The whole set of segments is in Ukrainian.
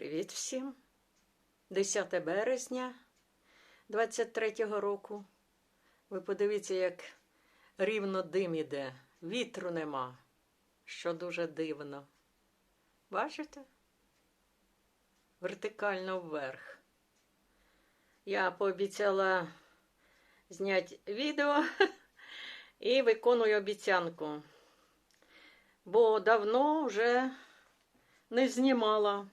Привіт всім! 10 березня 23-го року. Ви подивіться, як рівно дим іде. Вітру нема, що дуже дивно. Бачите? Вертикально вверх. Я пообіцяла зняти відео і виконую обіцянку. Бо давно вже не знімала.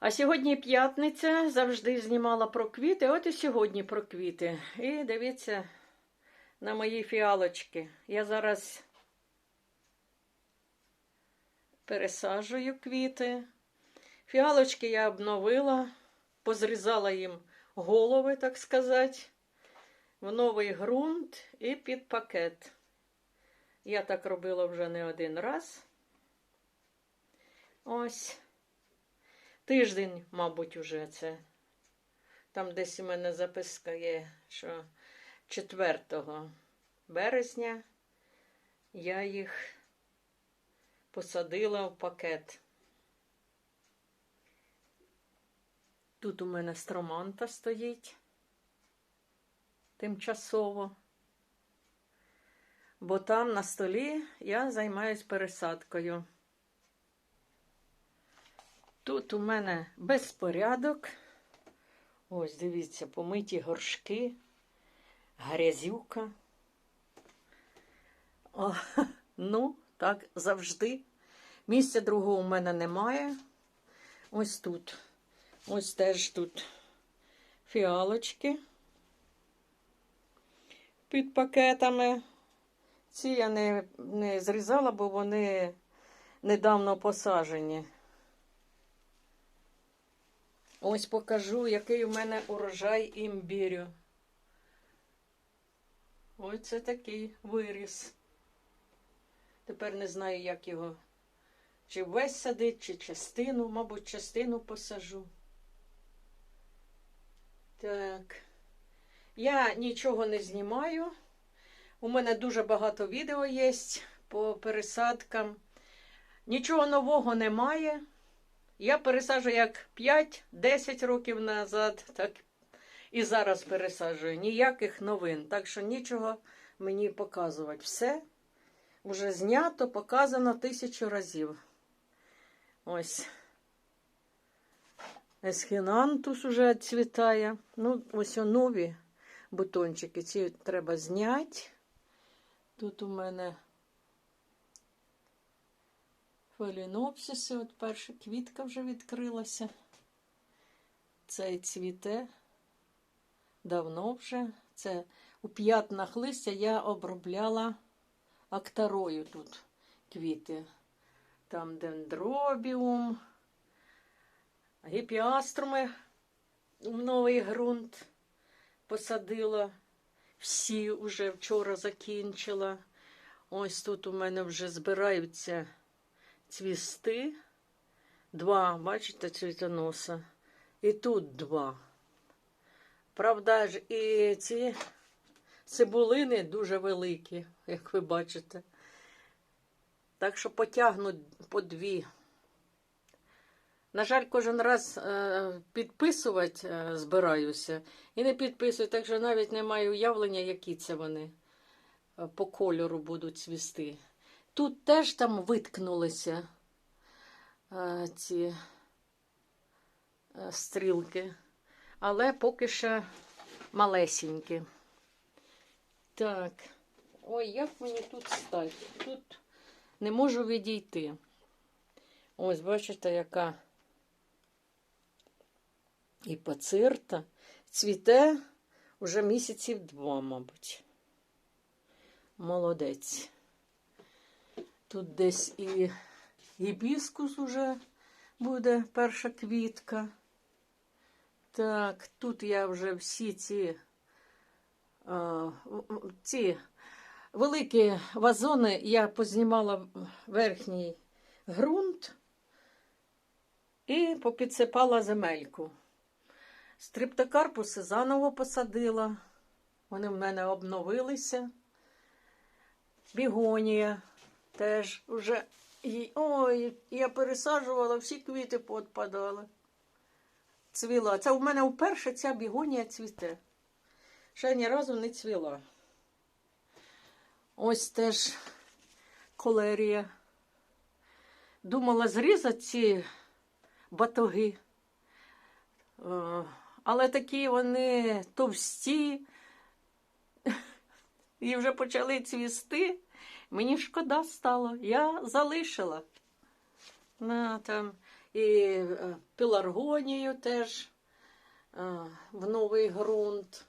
А сьогодні п'ятниця, завжди знімала про квіти, от і сьогодні про квіти. І дивіться на мої фіалочки. Я зараз пересаджую квіти. Фіалочки я обновила, позрізала їм голови, так сказати, в новий ґрунт і під пакет. Я так робила вже не один раз. Ось. Тиждень, мабуть, уже це. Там десь у мене записка є, що 4 березня я їх посадила в пакет. Тут у мене строманта стоїть тимчасово, бо там на столі я займаюсь пересадкою. Тут у мене безпорядок. Ось, дивіться, помиті горшки, грязюка. О, ну, так, завжди. Місця другого у мене немає. Ось тут. Ось теж тут фіалочки під пакетами. Ці я не, не зрізала, бо вони недавно посаджені. Ось покажу, який у мене урожай імбірю. Ось це такий виріс. Тепер не знаю, як його. Чи весь садить, чи частину, мабуть, частину посажу. Так. Я нічого не знімаю. У мене дуже багато відео є по пересадкам. Нічого нового немає. Я пересаджую як 5-10 років назад, так і зараз пересаджую. Ніяких новин. Так що нічого мені показувати. Все вже знято, показано тисячу разів. Ось. Есхінантус уже цвітає. Ну, ось нові бутончики. Ці треба зняти. Тут у мене фалінопсиси. От перша квітка вже відкрилася. Цей цвіте давно вже. Це у п'ятнах листя я обробляла актарою тут квіти. Там дендробіум, гіпіаструми в новий ґрунт посадила. Всі вже вчора закінчила. Ось тут у мене вже збираються цвісти. Два, бачите, цвітоноса. І тут два. Правда ж, і ці цибулини дуже великі, як ви бачите. Так що потягнуть по дві. На жаль, кожен раз е, підписувати е, збираюся і не підписую, так що навіть не маю уявлення, які це вони е, по кольору будуть цвісти. Тут теж там виткнулися е, ці е, стрілки, але поки що малесенькі. Так, ой, як мені тут стати? Тут не можу відійти. Ось, бачите, яка і пацирта. Цвіте вже місяців два, мабуть. Молодець. Тут десь і гібіскус уже буде перша квітка. Так, тут я вже всі ці, а, ці великі вазони я познімала верхній ґрунт і попідсипала земельку. Стриптокарпуси заново посадила. Вони в мене обновилися. Бігонія теж вже ой, я пересаджувала, всі квіти поотпадали. Цвіла. Це в мене вперше ця бігонія цвіте. Ще ні разу не цвіла. Ось теж колерія. Думала зрізати ці батоги. Е, Але такі вони товсті і вже почали цвісти. Мені шкода стало. Я залишила. На, там, і е, пеларгонію теж е, в новий ґрунт.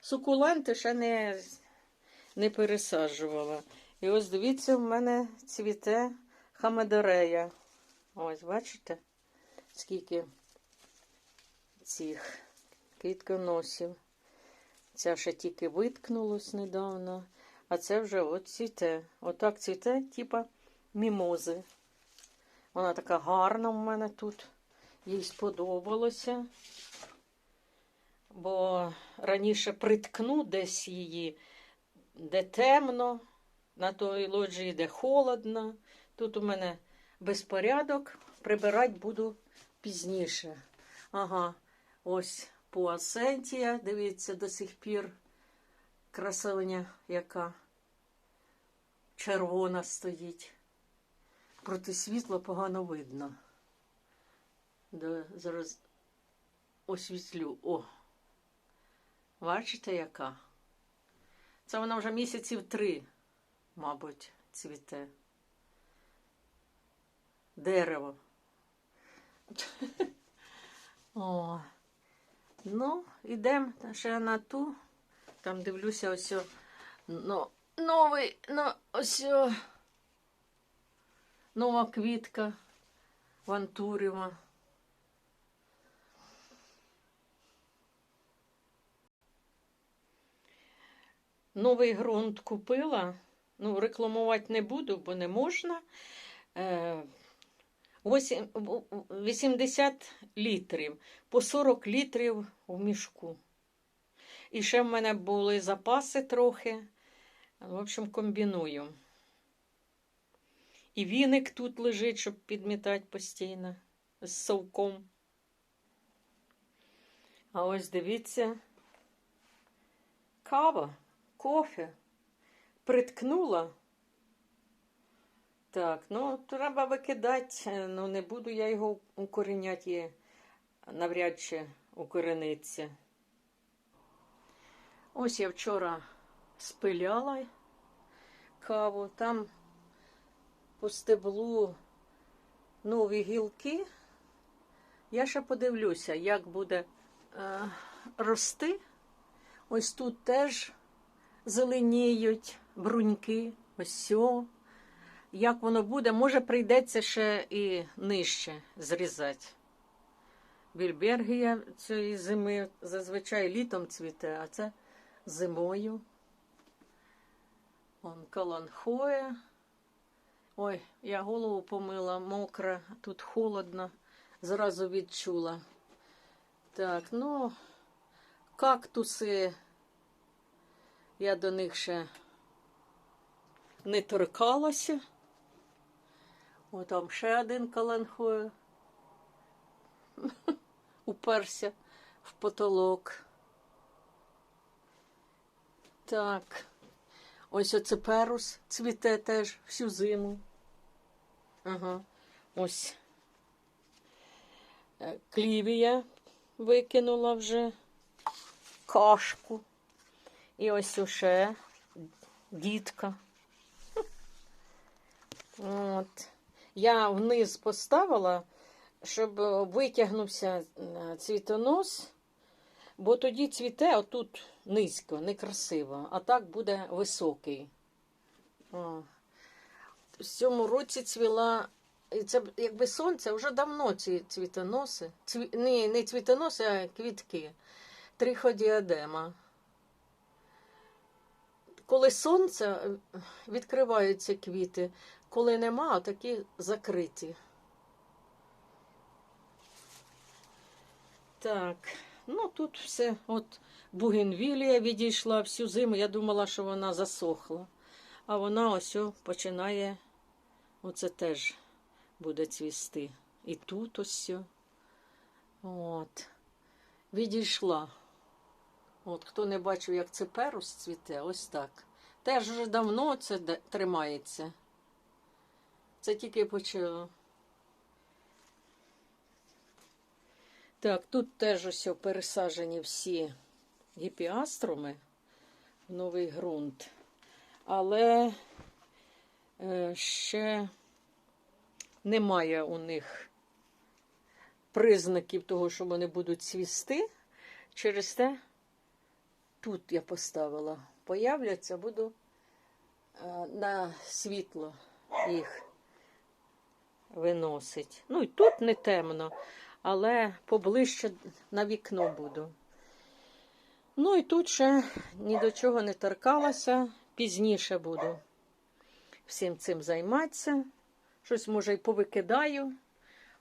Сукуленти ще не, не пересаджувала. І ось дивіться, в мене цвіте хамедорея. Ось, бачите, скільки цих квітконосів. Ця ще тільки виткнулась недавно, а це вже от цвіте. Отак цвіте, типа мімози. Вона така гарна в мене тут. Їй сподобалося. Бо раніше приткну десь її, де темно, на той лоджії, де холодно. Тут у мене безпорядок, прибирати буду пізніше. Ага, ось пуасентія, дивіться, до сих пір красуня, яка червона стоїть. Проти світла погано видно. Да, зараз освітлю. О! Бачите, яка? Це вона вже місяців три, мабуть, цвіте. Дерево. О. Ну, йдемо ще на ту. Там дивлюся ось. Ну, новий, ну, ось. о, Нова квітка Вантуріва. Новий ґрунт купила. Ну, рекламувати не буду, бо не можна. Е, восім- в- в- 80 літрів, по 40 літрів в мішку. І ще в мене були запаси трохи. В общем, комбіную. І віник тут лежить, щоб підмітати постійно з совком. А ось дивіться. Кава, кофе. Приткнула. Так, ну треба викидати. Ну, не буду я його укореняти, навряд чи укорениться. Ось я вчора спиляла каву, там по стеблу нові гілки. Я ще подивлюся, як буде е, рости. Ось тут теж зеленіють бруньки, ось сьо. Як воно буде, може прийдеться ще і нижче зрізати. Вільбергія цієї зими зазвичай літом цвіте, а це зимою. Вон каланхоє. Ой, я голову помила, мокра, тут холодно, зразу відчула. Так, ну, кактуси, я до них ще не торкалася. О, там ще один каланхоє. Уперся в потолок. Так. Ось оце перус цвіте теж всю зиму. Ага. Ось. Е, Клівія викинула вже кашку. І ось уже дітка. От. Я вниз поставила, щоб витягнувся е, цвітонос, бо тоді цвіте отут низько, некрасиво, а так буде високий. О. В цьому році цвіла, і це якби сонце, вже давно ці цвітоноси. Цві, ні, не цвітоноси, а квітки. Триходіадема. Коли сонце, відкриваються квіти, коли нема, такі закриті. Так, ну тут все. От бугенвілія відійшла всю зиму. Я думала, що вона засохла. А вона ось починає Оце теж буде цвісти. І тут ось. От. Відійшла. От, хто не бачив, як це перус цвіте, ось так. Теж вже давно це тримається. Це тільки почало. Так, тут теж ось пересаджені всі гіпіаструми в новий ґрунт. Але е, ще немає у них признаків того, що вони будуть цвісти. Через те тут я поставила. Появляться, буду е, на світло їх виносить. Ну і тут не темно, але поближче на вікно буду. Ну і тут ще ні до чого не торкалася, пізніше буду всім цим займатися. Щось, може, і повикидаю.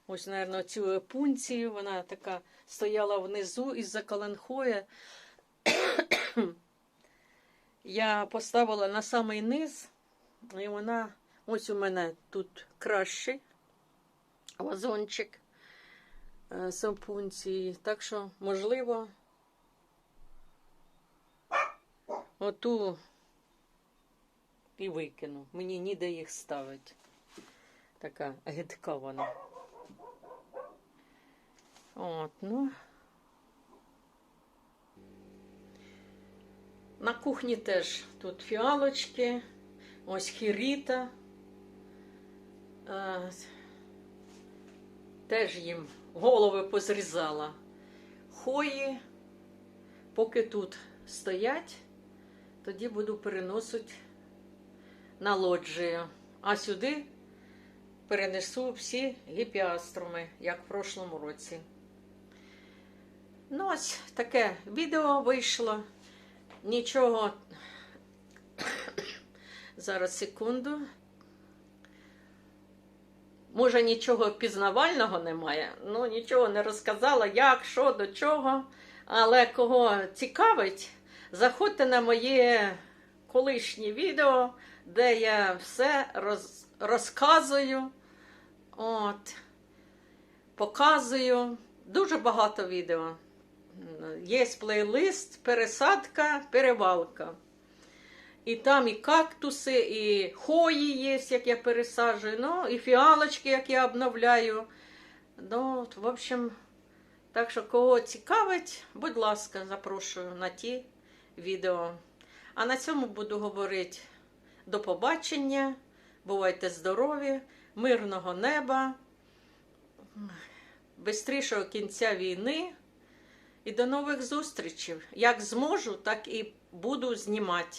Ось, мабуть, цю епунцію, вона така стояла внизу із-за каланхоя. Я поставила на самий низ, і вона ось у мене тут кращий вазончик е, з опунції. Так що, можливо, оту і викину. Мені ніде їх ставити. Така гидка вона. От, ну. На кухні теж тут фіалочки, ось хіріта. Е, Теж їм голови позрізала. Хої, поки тут стоять, тоді буду переносити на лоджію. А сюди перенесу всі гіпіаструми, як в прошлому році. Ну, ось таке відео вийшло. Нічого. Зараз секунду. Може, нічого пізнавального немає, ну нічого не розказала, як, що, до чого. Але кого цікавить, заходьте на моє колишнє відео, де я все роз, розказую, от, показую. Дуже багато відео. Є плейлист, пересадка, перевалка. І там і кактуси, і хої є, як я пересаджую, ну, і фіалочки, як я обновляю. Ну, от, в общем, так що, кого цікавить, будь ласка, запрошую на ті відео. А на цьому буду говорити до побачення. Бувайте здорові, мирного неба, бистрішого кінця війни. І до нових зустрічей. Як зможу, так і буду знімати.